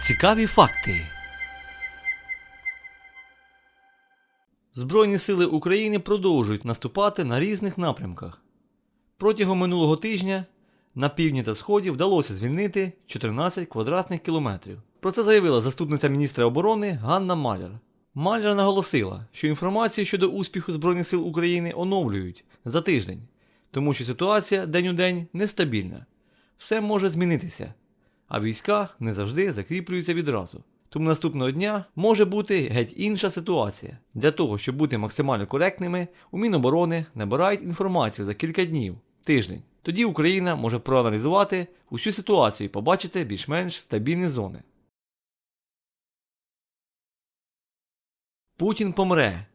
Цікаві факти. Збройні сили України продовжують наступати на різних напрямках. Протягом минулого тижня на півдні та сході вдалося звільнити 14 квадратних кілометрів. Про це заявила заступниця міністра оборони Ганна Маляр. Маляр наголосила, що інформацію щодо успіху Збройних сил України оновлюють за тиждень, тому що ситуація день у день нестабільна. Все може змінитися, а війська не завжди закріплюються відразу. Тому наступного дня може бути геть інша ситуація. Для того, щоб бути максимально коректними, у Міноборони набирають інформацію за кілька днів, тиждень. Тоді Україна може проаналізувати усю ситуацію і побачити більш-менш стабільні зони. Путін помре.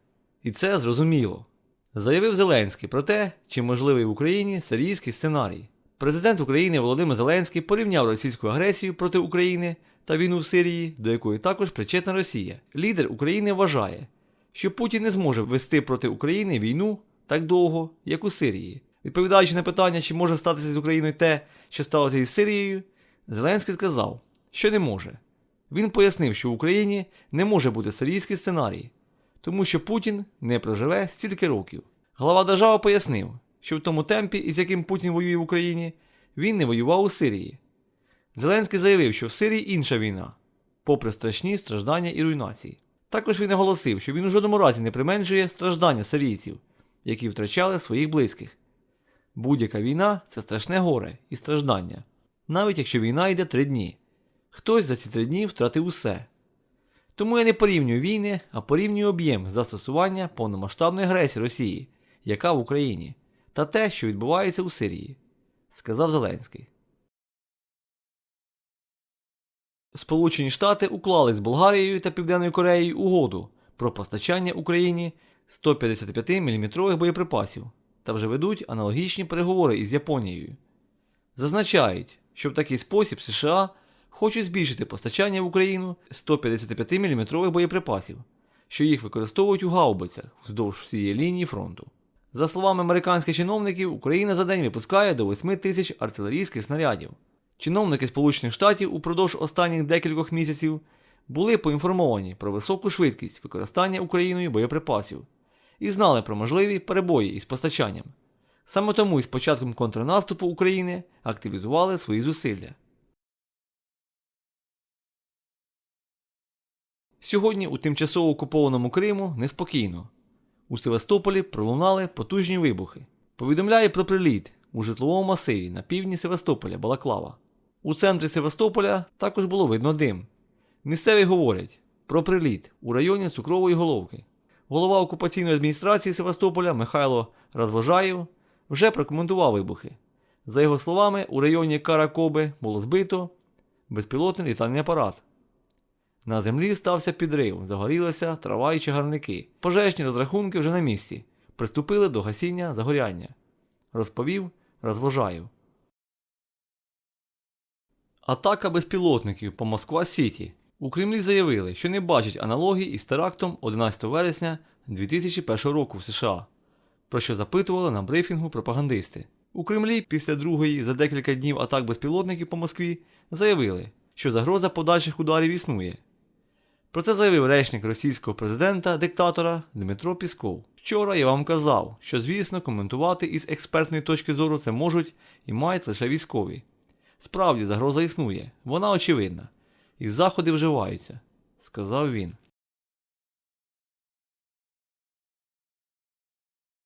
І це зрозуміло. Заявив Зеленський про те, чи можливий в Україні сирійський сценарій. Президент України Володимир Зеленський порівняв російську агресію проти України та війну в Сирії, до якої також причетна Росія. Лідер України вважає, що Путін не зможе вести проти України війну так довго, як у Сирії. Відповідаючи на питання, чи може статися з Україною те, що сталося із Сирією, Зеленський сказав, що не може. Він пояснив, що в Україні не може бути сирійський сценарій, тому що Путін не проживе стільки років. Глава держави пояснив, що в тому темпі, із яким Путін воює в Україні, він не воював у Сирії. Зеленський заявив, що в Сирії інша війна, попри страшні страждання і руйнації. Також він наголосив, що він у жодному разі не применшує страждання сирійців, які втрачали своїх близьких. Будь-яка війна це страшне горе і страждання, навіть якщо війна йде три дні. Хтось за ці три дні втратив усе. Тому я не порівнюю війни, а порівнюю об'єм застосування повномасштабної агресії Росії, яка в Україні, та те, що відбувається у Сирії, сказав Зеленський. Сполучені Штати уклали з Болгарією та Південною Кореєю угоду про постачання Україні 155 мм боєприпасів та вже ведуть аналогічні переговори із Японією. Зазначають, що в такий спосіб США хочуть збільшити постачання в Україну 155 мм боєприпасів, що їх використовують у гаубицях вздовж всієї лінії фронту. За словами американських чиновників, Україна за день випускає до 8 тисяч артилерійських снарядів. Чиновники Сполучених Штатів упродовж останніх декількох місяців були поінформовані про високу швидкість використання Україною боєприпасів і знали про можливі перебої із постачанням. Саме тому із початком контрнаступу України активізували свої зусилля. Сьогодні у тимчасово окупованому Криму неспокійно. У Севастополі пролунали потужні вибухи. Повідомляє про приліт у житловому масиві на півдні Севастополя Балаклава. У центрі Севастополя також було видно дим. Місцеві говорять про приліт у районі Цукрової Головки. Голова окупаційної адміністрації Севастополя Михайло Розвожаєв вже прокоментував вибухи. За його словами, у районі Каракоби було збито безпілотний літальний апарат. На землі стався підрив, загорілися трава і чагарники. Пожежні розрахунки вже на місці. Приступили до гасіння загоряння. Розповів Розвожаєв. Атака безпілотників по Москва Сіті. У Кремлі заявили, що не бачать аналогій із терактом 11 вересня 2001 року в США, про що запитували на брифінгу пропагандисти. У Кремлі після другої за декілька днів атак безпілотників по Москві заявили, що загроза подальших ударів існує. Про це заявив речник російського президента-диктатора Дмитро Пісков. Вчора я вам казав, що, звісно, коментувати із експертної точки зору це можуть і мають лише військові. Справді загроза існує, вона очевидна, і заходи вживаються, сказав він.